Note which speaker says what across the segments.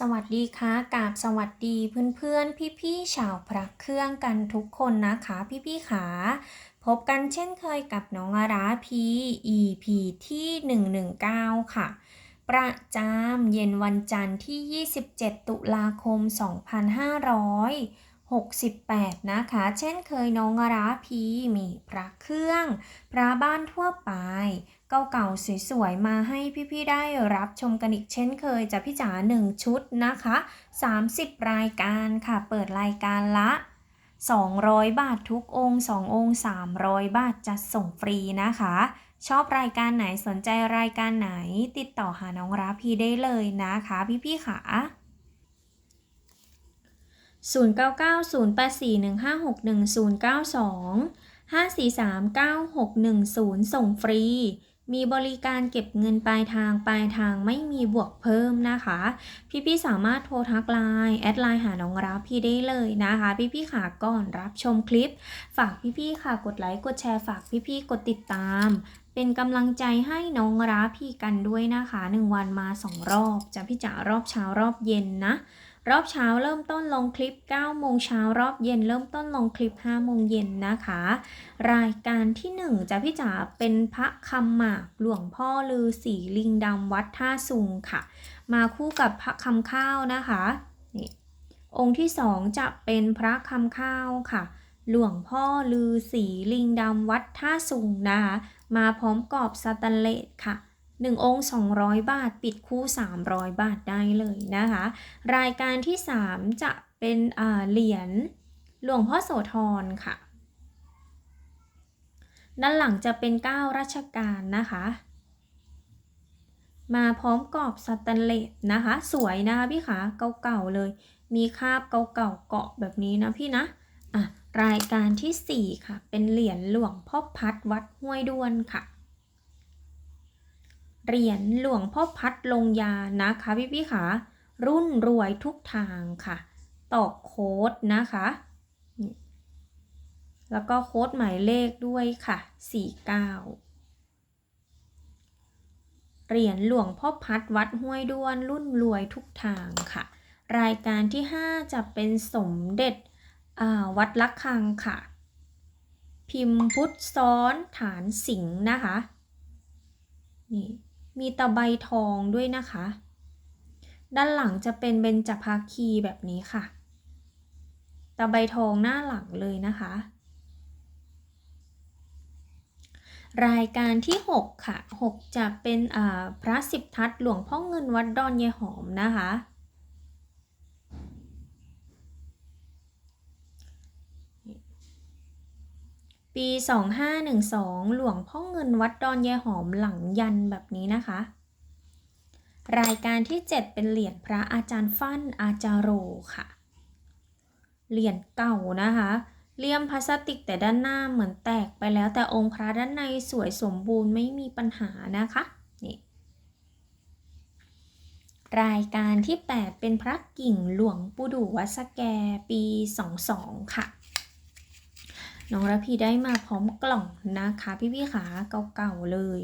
Speaker 1: สวัสดีค่ะกาบสวัสดีเพื่อนๆ พี่ๆชาวพระเครื่องกันทุกคนนะคะพี่ๆขาพบกันเช่นเคยกับน้องอาราพี EP ที่ 119 ค่ะ ประจำเย็นวันจันทร์ที่ 27 ตุลาคม 68 นะคะ เช่นเคยน้องราพีมีพระเครื่อง พระบ้านทั่วไป เก่าๆสวยๆ มาให้พี่ๆ ได้รับชมกันอีกเช่นเคยจะพี่จ๋า1 ชุดนะคะ 30 รายการค่ะ เปิดรายการละ 200 บาททุกองค์ 2 องค์ 300 บาทจะส่งฟรีนะคะ ชอบรายการไหนสนใจรายการไหน ติดต่อหาน้องราพีได้เลยนะคะ พี่ๆค่ะ 0990841561 092 5439610 ส่งฟรี มีบริการเก็บเงินปลายทางปลายทางไม่มีบวกเพิ่มนะคะ พี่ๆสามารถโทรทักไลน์แอดไลน์หาน้องรับพี่ได้เลยนะคะ พี่ๆค่ะก่อนรับชมคลิป ฝากพี่ๆค่ะกดไลค์กดแชร์ฝากพี่ๆกดติดตาม เป็นกำลังใจให้น้องรับพี่กันด้วยนะคะหนึ่งวันมาสองรอบจะพี่จ๋ารอบเช้ารอบเย็นนะ รอบเช้าเริ่มต้นลงคลิป9โมงเช้ารอบเย็นเริ่มต้นลงคลิป5โมงเย็นนะคะ รายการที่1จะพี่จ๋าเป็นพระคำหมากหลวงพ่อลือสีลิงดำวัดท่าซุงค่ะ มาคู่กับพระคำข้าวนะคะนี่องค์ที่ 2 จะเป็นพระคำข้าวค่ะ หลวงพ่อลือสีลิงดำวัดท่าซุงนะคะมาพร้อมกรอบสแตนเลสค่ะ 1 องค์ 200 บาท ปิดคู่ 300 บาทได้เลยนะคะ รายการที่ 3 จะเป็นเหรียญหลวงพ่อโสธรค่ะ ด้านหลังจะเป็น 9 ราชการนะคะ มาพร้อมกรอบสแตนเลสนะคะ สวยนะคะพี่ขาเก่าๆเลย มีคาบเก่าๆเกาะแบบนี้นะพี่นะอะรายการที่ 4 ค่ะ เป็นเหรียญหลวงพ่อพัดวัดห้วยด้วนค่ะ เหรียญหลวงพ่อพัดลงยานะคะพี่พี่ขารุ่นรวยทุกทางค่ะ ตอกโค้ดนะคะ แล้วก็โค้ดหมายเลขด้วยค่ะ 49 เหรียญหลวงพ่อพัดวัดห้วยด้วน รุ่นรวยทุกทางค่ะ รายการที่ 5 จะเป็นสมเด็จวัดลักคังค่ะ พิมพ์พุทธซ้อนฐานสิงห์นะคะ นี่ มีตะไบทองด้วยนะคะ ด้านหลังจะเป็นเบญจภาคีแบบนี้ค่ะ ตะไบทองหน้าหลังเลยนะคะ รายการที่ 6 ค่ะ 6 จะเป็นอ่าพระสิบทัศหลวงพ่อเงินวัดดอนเยหอมนะคะ ปี 2512 หลวงพ่อเงินวัดดอนยายหอมหลังยันแบบนี้นะคะ รายการที่ 7 เป็นเหรียญพระอาจารย์ฟั่นอาจารโรค่ะ เหรียญเก่านะคะเลี่ยมพลาสติกแต่ด้านหน้าเหมือนแตกไปแล้วแต่องค์พระด้านในสวยสมบูรณ์ไม่มีปัญหานะคะนี่รายการที่ 8 เป็นพระกิ่งหลวงปู่ดูวัดสแกปี 22 ค่ะ น้องระพีได้มาพร้อมกล่องนะคะ พี่พี่ขาเก่าๆเลย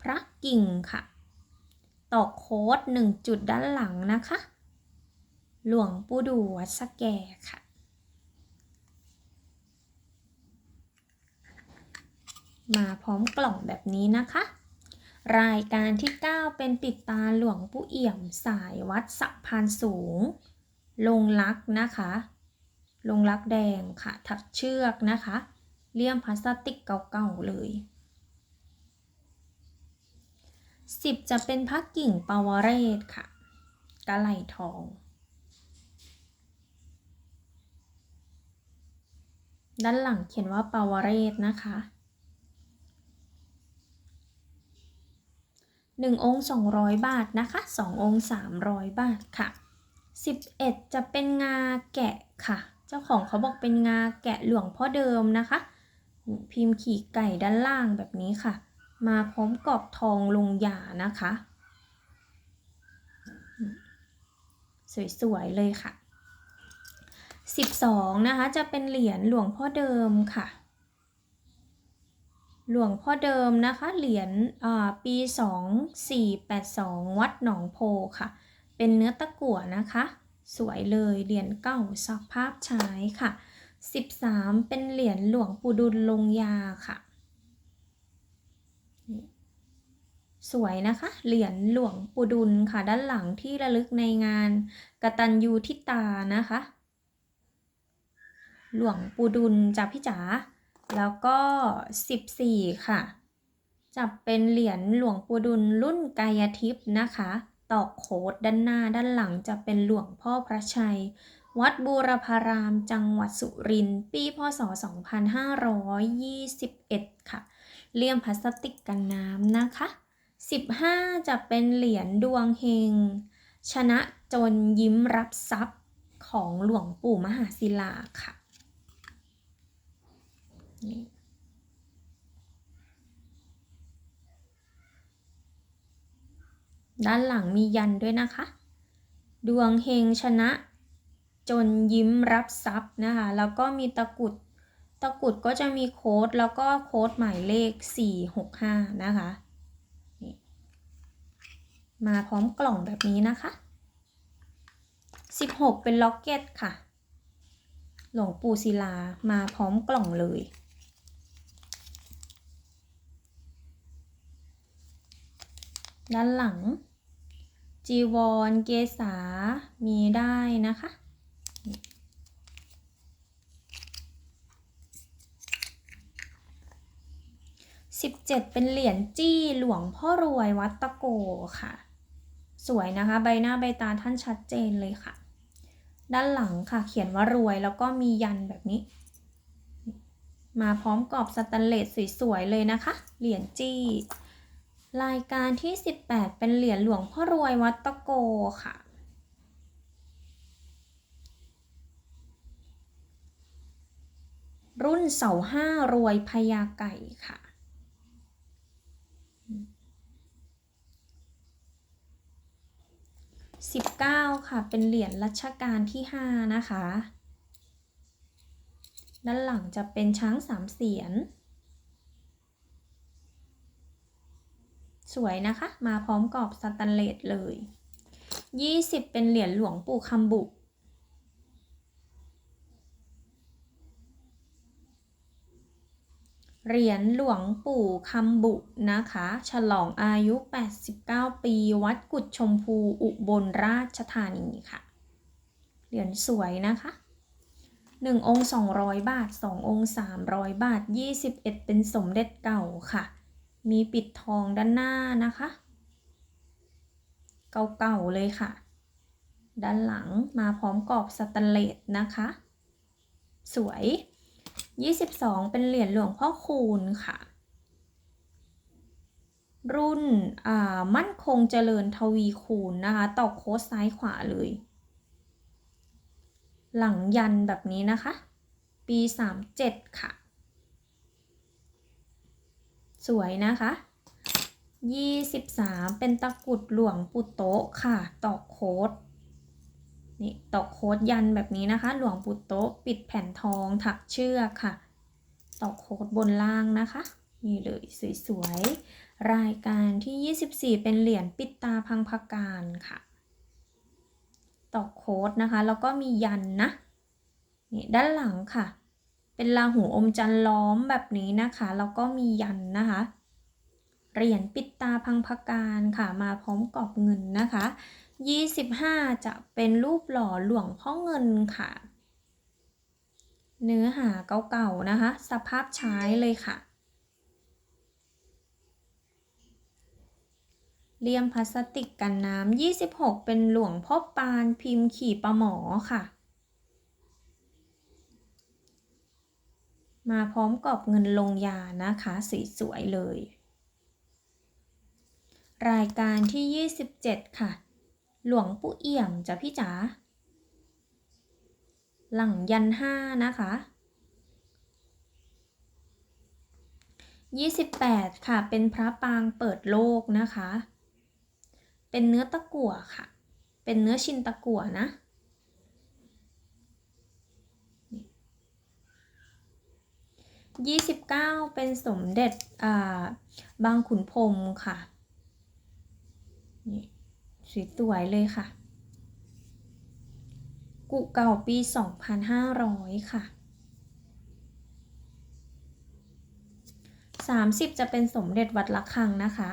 Speaker 1: พระกิ่งค่ะตอกโค้ด1จุดด้านหลังนะคะ หลวงปู่ดูวัดสแกค่ะ มาพร้อมกล่องแบบนี้นะคะ รายการที่ 9 เป็นปิดตาหลวงปู่เอี่ยมสายวัดสะพานสูง ลงลักนะคะ ลงลักแดงค่ะ ถักเชือกนะคะ เลี่ยมพลาสติกเก่าๆเลย 10 จะเป็นพักกิ่งปาวเรศค่ะ กะไหลทอง ด้านหลังเขียนว่าปาวเรศนะคะ1องค์200 บาทนะคะ2องค์300 บาทค่ะ 11 จะเป็นงาแกะค่ะ เจ้าของเขาบอกเป็นงาแกะหลวงพ่อเดิมนะคะ พิมพ์ขี่ไก่ด้านล่างแบบนี้ค่ะ มาพร้อมกรอบทองลงหยานะคะ สวยๆเลยค่ะ 12 นะคะ จะเป็นเหรียญหลวงพ่อเดิมค่ะหลวงพ่อเดิมนะคะ เหรียญอ่าปี 2482 วัดหนองโพค่ะ เป็นเนื้อตะกั่วนะคะ สวยเลยเหรียญเก่าสักภาพใช้ค่ะ 13 เป็นเหรียญหลวงปู่ดุลลงยาค่ะ สวยนะคะ เหรียญหลวงปู่ดุลค่ะ ด้านหลังที่ระลึกในงานกตัญญูทิตานะคะ หลวงปู่ดุลจากพี่จ๋าแล้วก็ 14 ค่ะจะเป็นเหรียญหลวงปู่ดุลรุ่นกายทิพย์นะคะ ตอกโคดด้านหน้าด้านหลังจะเป็นหลวงพ่อพระชัย วัดบูรพารามจังหวัดสุรินทร์ปีพศ 2521 ค่ะ เลี่ยมพลาสติกกันน้ำนะคะ 15 จะเป็นเหรียญดวงเฮง ชนะจนยิ้มรับทรัพย์ของหลวงปู่มหาศิลาค่ะนี่ ด้านหลังมียันด้วยนะคะ ดวงเฮงชนะ จนยิ้มรับทรัพย์นะคะ แล้วก็มีตะกุดตะกุดก็จะมีโค้ดแล้วก็โค้ดหมายเลข 465 นะคะ มาพร้อมกล่องแบบนี้นะคะ 16 เป็นล็อกเก็ตค่ะ หลวงปู่ศิลามาพร้อมกล่องเลย ด้านหลัง จีวร เกษา มีได้นะคะ17เป็นเหรียญจี้หลวงพ่อรวยวัดตะโกค่ะ สวยนะคะ ใบหน้าใบตาท่านชัดเจนเลยค่ะ ด้านหลังค่ะ เขียนว่ารวยแล้วก็มียันแบบนี้ มาพร้อมกรอบสแตนเลสสวยๆเลยนะคะ เหรียญจี้ รายการที่ 18 เป็นเหรียญหลวงพ่อรวยวัดตะโกค่ะ รุ่นเสาห้ารวยพญาไก่ค่ะ 19 ค่ะ เป็นเหรียญรัชกาลที่ 5 นะคะ ด้านหลังจะเป็นช้างสามเสียน สวยนะคะ มาพร้อมกรอบสแตนเลสเลย 20 เป็นเหรียญหลวงปู่คำบุเหรียญหลวงปู่คำบุนะคะ ฉลองอายุ 89 ปี วัดกุดชมพูอุบลราชธานีค่ะ เหรียญสวยนะคะ 1 องค์ 200 บาท 2 องค์ 300 บาท 21 เป็นสมเด็จเก่าค่ะ มีปิดทองด้านหน้านะคะ เก่าๆเลยค่ะ ด้านหลังมาพร้อมกรอบสแตนเลสนะคะ สวย 22 เป็นเหรียญหลวงพ่อคูณค่ะ รุ่นอ่ามั่นคงเจริญทวีคูณนะคะ ต่อโค้ดซ้ายขวาเลย หลังยันแบบนี้นะคะ ปี 37 ค่ะ สวยนะคะ23เป็นตะกรุดหลวงปุโตะค่ะ ตอกโค้ดนี่ตอกโค้ดยันแบบนี้นะคะ หลวงปุโตะปิดแผ่นทองถักเชือกค่ะ ตอกโค้ดบนล่างนะคะนี่เลยสวยๆ รายการที่ 24 เป็นเหรียญปิดตาพังพการค่ะ ตอกโค้ดนะคะ แล้วก็มียันนะนี่ด้านหลังค่ะ เป็นลาหูอมจันทร์ล้อมแบบนี้นะคะแล้วก็มียันนะคะเหรียญปิดตาพังพการค่ะมาพร้อมกรอบเงินนะคะ 25 จะเป็นรูปหล่อหลวงพ่อเงินค่ะ เนื้อหาเก่าๆนะคะ สภาพใช้เลยค่ะเลี่ยมพลาสติกกันน้ำ 26 เป็นหลวงพ่อปานพิมพ์ขี่ปลาหมอค่ะ มาพร้อมกรอบเงินลงยานะคะสวยๆเลย รายการที่ 27 ค่ะ หลวงปู่เอี่ยมจ้ะพี่จ๋าหลังยันห้านะคะ 28 ค่ะ เป็นพระปางเปิดโลกนะคะ เป็นเนื้อตะกั่วค่ะ เป็นเนื้อชินตะกั่วนะ 29 เป็นสมเด็จบางขุนพรมค่ะนี่สวยๆเลยค่ะ กุเก่าปี 2,500 ค่ะ 30 จะเป็นสมเด็จวัดละคังนะคะ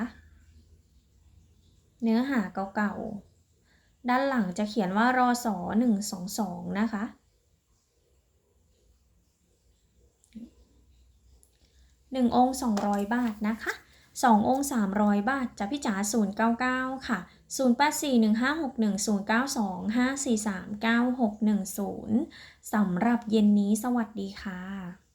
Speaker 1: เนื้อหาเก่าๆ ด้านหลังจะเขียนว่ารอสอ122 นะคะ 1 องค์ 200 บาทนะคะ 2 องค์ 300 บาทจะพี่จ๋า099 ค่ะ 0841561092 5439610สำหรับเย็นนี้สวัสดีค่ะ